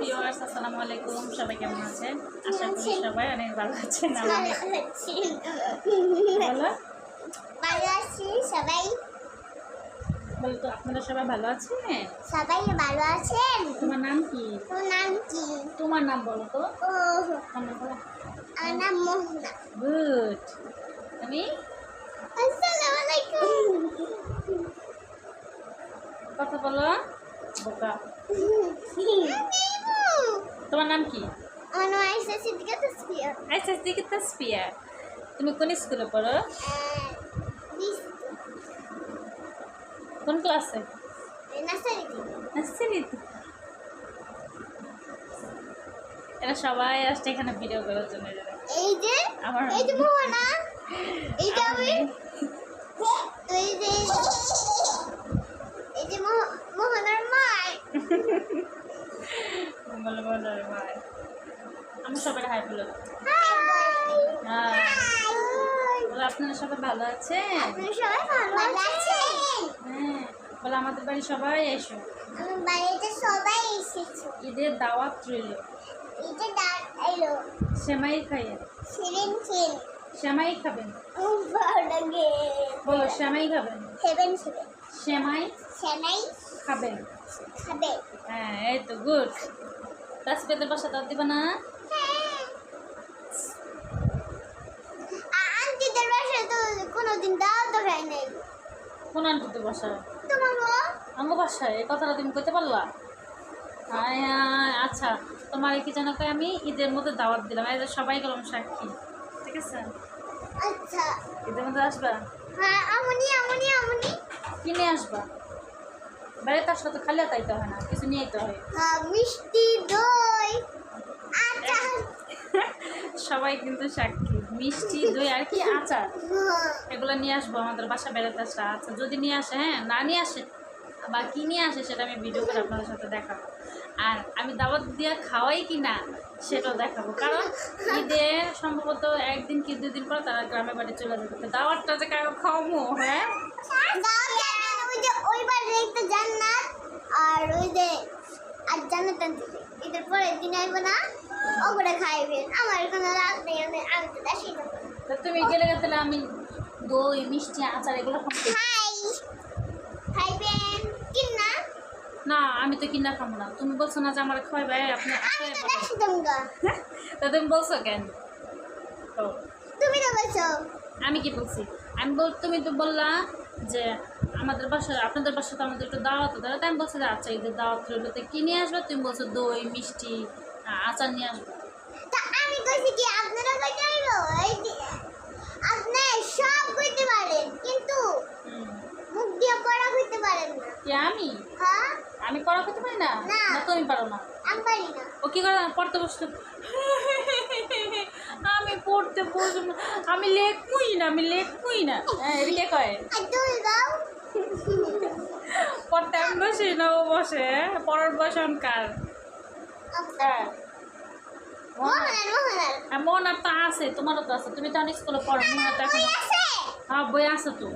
Viewers আসসালামু আলাইকুম। সবাই কেমন আছেন? আশা করি সবাই অনেক ভালো আছেন। বলো। ভালো আছি সবাই? বলো তো আপনারা সবাই ভালো আছেন? সবাই ভালো আছেন? তোমার নাম কি? নাম কি? তোমার নাম বলো তো। ও তোমার নাম বলো। আমার নাম মোহনা। গুড তুমি আসসালামু আলাইকুম। কথা বলো। বোকা। তোমার নাম কি? আমার নাম আইসা সিদ্দিকা তসফিয়া। দিকে তাসফিয়া। তুমি কোন স্কুলে পড়ো? কোন ক্লাসে? নার্সারিতে এরা সবাই আসছে এখানে ভিডিও করার জন্য। এই যে আমার এই যে মোহনা এই যে আমি আমার- এই যে এই যে মোহ- মোহনার মায় বলো বলো ভাই। আমি সবাই হাই বলো। বলো আপনারা সবাই ভালো আছেন? হ্যাঁ। বলো আমাদের বাড়ি সবাই এসো। বাড়িতে সবাই এসেছে। ঈদের দাওয়াত রইল। যে এলো সেমাই খাইয়ে। খাবেন? বলো সেমাই খাবেন? সেভেন সেভেন খাবেন? খাবে হ্যাঁ এই তো গুড। তাসপেদের বাসা দাঁত দিবা না। আন্টিদের বাসায় তো কোনোদিন দাও তো নাই। কোন আন্টিতে বাসা তোমার মা বাসায়? এই কথাটা তুমি কইতে পারলা? আয়, আয়, আচ্ছা তোমার কি যেন আমি ঈদের মধ্যে দাওয়াত দিলাম। সবাই গেলাম সাক্ষী ঠিক আছে? আচ্ছা। ঈদের মধ্যে আসবা? হ্যাঁ আমনি আমনি আমনি। কিনে আসবা? বাইরে তার সাথে খালি তাইতে হয় না কিছু নিয়ে যেতে হয়। হ্যাঁ মিষ্টি দই আচার সবাই কিন্তু সাক্ষী মিষ্টি, দই আর কি আচার। এগুলো নিয়ে আসব আমাদের বাসা বেড়াতে আসলে আচ্ছা যদি নিয়ে আসে হ্যাঁ না নিয়ে আসে, বা কি নিয়ে আসে সেটা আমি ভিডিও করে আপনাদের সাথে দেখাবো। আর আমি দাওয়াত দিয়ে খাওয়াই কি না, সেটাও দেখাবো। কারণ ঈদে সম্ভবত একদিন কি দুদিন পর তারা গ্রামের বাড়ি চলে যাবে। দাওয়াতটা যে কারও খাওয়াবো হ্যাঁ? আর ওই যে আর জান্নাত আনতেছে ঈদের পরের দিন আইব না? ওগুলো খাইবেন আমার কোনো রাগ নেই আমি আমি তো দেশি তুমি গেলে আমি দই মিষ্টি আচার এগুলো খাই। খাইবেন কিন না না আমি তো কিনা খাব না। তুমি বলছো না যে আমার খাওয়াবে আপনি আচার তো তুমি বলছো কেন? তুমি তো বলছো। আমি কি বলছি? আমি বল তুমি তো বললা যে আমাদের বাসায় আপনাদের বাসায় তো আমাদের একটু দাওয়াত দাও তাই আমি বলছি যে আচ্ছা ঈদের দাওয়াত রইল তো কি নিয়ে আসবে? তুমি বলছো দই মিষ্টি আচার নিয়ে আসবে। তা আমি কইছি কি আপনারা কইতে যে আপনি সব কইতে পারেন কিন্তু মুখ দিয়ে পড়া কইতে পারেন না। কি আমি? হ্যাঁ? আমি পড়া করতে পারি না? না। তুমি পারো না। আমি পারি না। ও কি করে পড়তে বসতো আমি পড়তে বসবো না। আমি লেখবই না আমি লেখবই না। হ্যাঁ এদিকে কয়? পড়তে আমি বসি না ও বসে। পড়ার বসন কার? হ্যাঁ মোহনার মোহনার মন তো আছে তোমারও তো আছে তুমি তো অনেক স্কুলে পড়ো আর তো এখন হ্যাঁ বই আছে তো।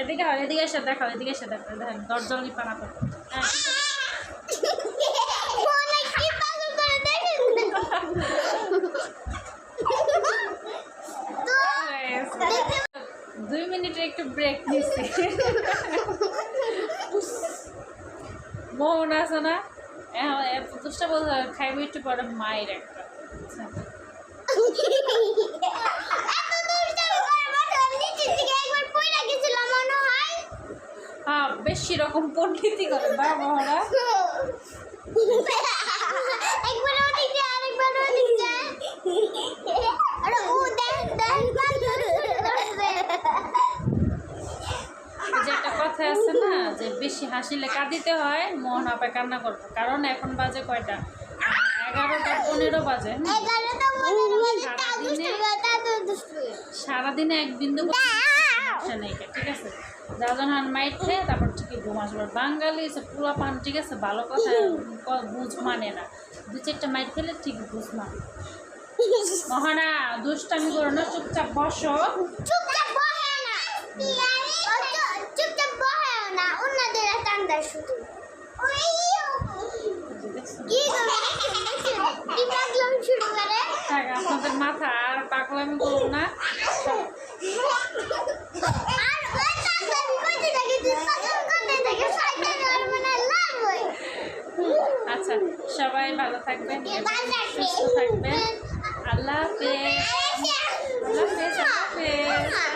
এদিকে হয় এদিকে এসে দেখাও এদিকে এসে দেখো দেখেন দরজল পানা করো হ্যাঁ। মোহনা দুই মিনিটের একটু ব্রেক নিচ্ছি। মন আছে না? দুষ্টা বলতে খাইব একটু পরে মায়ের একটা। বেশি রকম দুষ্টামি করে বসে নিচের দিকে একবার পড়ে গেছিলাম মনে হয় হ্যাঁ বেশি রকম পণ্ডিতি করে বা মহরা একবার ওদিক দিয়ে আরেকবার ওদিক যায় আরে ও দেখ দেখ এই যে একটা কথা আছে না যে বেশি হাসিলে কাঁদিতে হয় মন হবে কান্না করব। কারণ এখন বাজে কয়টা? এগারোটা পনেরো বাজে সারাদিনে এক বিন্দু নেই ঠিক আছে? যাজন হান মাইট খেয়ে তারপর ঠিকই ঘুম আসবে। বাঙালি সে পুরা পান ঠিক আছে? ভালো কথা বুঝ মানে না। দু চারটা মাইট খেলে ঠিক বুঝ মানে। মহানা দুষ্টামি করো না চুপচাপ বসো। চুপচাপ না। যায় শুধু আপনাদের মাথা আর পাকলামি করব না আচ্ছা সবাই ভালো থাকবেন, সুস্থ থাকবেন। আল্লাহ হাফেজ। আল্লাহ হাফেজ আল্লাহ হাফেজ।